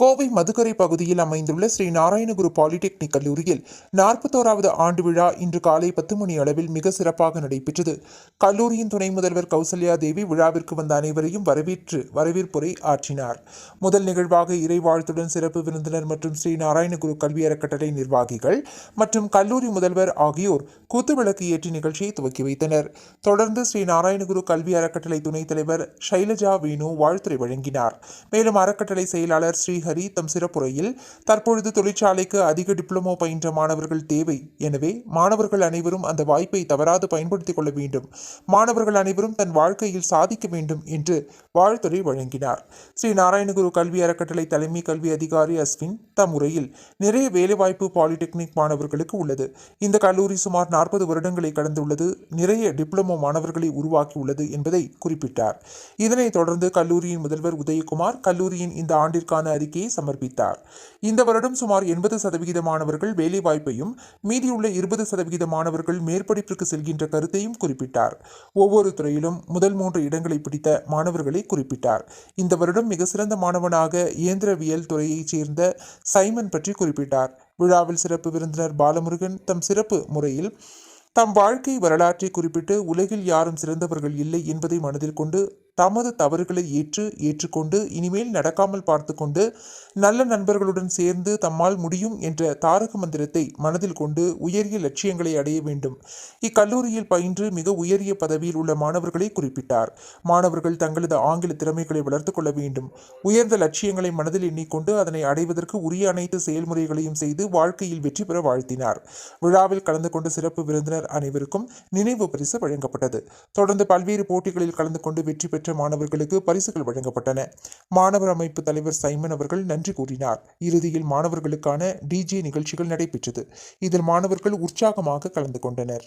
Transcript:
கோவை மதுக்கரை பகுதியில் அமைந்துள்ள ஸ்ரீ நாராயணகுரு பாலிடெக்னிக் கல்லூரியில் நாற்பத்தோராவது ஆண்டு விழா இன்று காலை பத்து மணி அளவில் மிக சிறப்பாக நடைபெற்றது. கல்லூரியின் துணை முதல்வர் கௌசல்யா தேவி விழாவிற்கு வந்த அனைவரையும் வரவேற்று வரவேற்புரை ஆற்றினார். முதல் நிகழ்வாக இறைவாழ்த்துடன் சிறப்பு விருந்தினர் மற்றும் ஸ்ரீ நாராயணகுரு கல்வி அறக்கட்டளை நிர்வாகிகள் மற்றும் கல்லூரி முதல்வர் ஆகியோர் குத்துவிளக்கு ஏற்றி நிகழ்ச்சியை துவக்கி வைத்தனர். தொடர்ந்து ஸ்ரீ நாராயணகுரு கல்வி அறக்கட்டளை துணைத் தலைவர் ஷைலஜா வேணு வாழ்த்துரை வழங்கினார். மேலும் அறக்கட்டளை செயலாளர் ஸ்ரீ ஸ்ரீஹரி தம் சிறப்புரையில் தற்பொழுது தொழிற்சாலைக்கு அதிக டிப்ளமோ பயின்ற மாணவர்கள் தேவை. எனவே மாணவர்கள் அனைவரும் அந்த வாய்ப்பை தவறாது பயன்படுத்திக் கொள்ள வேண்டும். மாணவர்கள் அனைவரும் தன் வாழ்க்கையில் சாதிக்க வேண்டும் என்று வாழ்த்துறை வழங்கினார். ஸ்ரீ நாராயணகுரு கல்வி அறக்கட்டளை தலைமை கல்வி அதிகாரி அஸ்வின் தம் உரையில் நிறைய வேலைவாய்ப்பு பாலிடெக்னிக் மாணவர்களுக்கு உள்ளது. இந்த கல்லூரி சுமார் நாற்பது வருடங்களை கடந்துள்ளது. நிறைய டிப்ளமோ மாணவர்களை உருவாக்கியுள்ளது என்பதை குறிப்பிட்டார். இதனைத் தொடர்ந்து கல்லூரியின் முதல்வர் உதயகுமார் கல்லூரியின் இந்த ஆண்டிற்கான அறிக்கை அறிக்கையை சமர்ப்பித்தார். இந்த வருடம் சுமார் எண்பது சதவிகித மாணவர்கள் வேலைவாய்ப்பையும் மீதியுள்ள இருபது சதவிகித மாணவர்கள் மேற்படிப்பிற்கு செல்கின்ற கருத்தையும் குறிப்பிட்டார். ஒவ்வொரு துறையிலும் முதல் மூன்று இடங்களை பிடித்த மாணவர்களை குறிப்பிட்டார். இந்த வருடம் மிக சிறந்த மாணவனாக இயந்திரவியல் துறையைச் சேர்ந்த சைமன் பற்றி குறிப்பிட்டார். விழாவில் சிறப்பு விருந்தினர் பாலமுருகன் தம் சிறப்பு முறையில் தம் வாழ்க்கை வரலாற்றை குறிப்பிட்டு உலகில் யாரும் சிறந்தவர்கள் இல்லை என்பதை மனதில் கொண்டு தமது தவறுகளை ஏற்று ஏற்றுக்கொண்டு இனிமேல் நடக்காமல் பார்த்து கொண்டு நல்ல நண்பர்களுடன் சேர்ந்து தம்மால் முடியும் என்ற தாரக மந்திரத்தை மனதில் கொண்டு உயரிய லட்சியங்களை அடைய வேண்டும். இக்கல்லூரியில் பயின்று மிக உயரிய பதவியில் உள்ள மாணவர்களை குறிப்பிட்டார். மாணவர்கள் தங்களது ஆங்கில திறமைகளை வளர்த்துக் கொள்ள வேண்டும். உயர்ந்த லட்சியங்களை மனதில் எண்ணிக்கொண்டு அதனை அடைவதற்கு உரிய அனைத்து செயல்முறைகளையும் செய்து வாழ்க்கையில் வெற்றி பெற வாழ்த்தினார். விழாவில் கலந்து கொண்ட சிறப்பு விருந்தினர் அனைவருக்கும் நினைவு பரிசு வழங்கப்பட்டது. தொடர்ந்து பல்வேறு போட்டிகளில் கலந்து கொண்டு வெற்றி பெற்ற மாணவர்களுக்கு பரிசுகள் வழங்கப்பட்டன. மாணவர் அமைப்பு தலைவர் சைமன் அவர்கள் நன்றி கூறினார். இறுதியில் மாணவர்களுக்கான டிஜே நிகழ்ச்சிகள் நடைபெற்றது. இதில் மாணவர்கள் உற்சாகமாக கலந்து கொண்டனர்.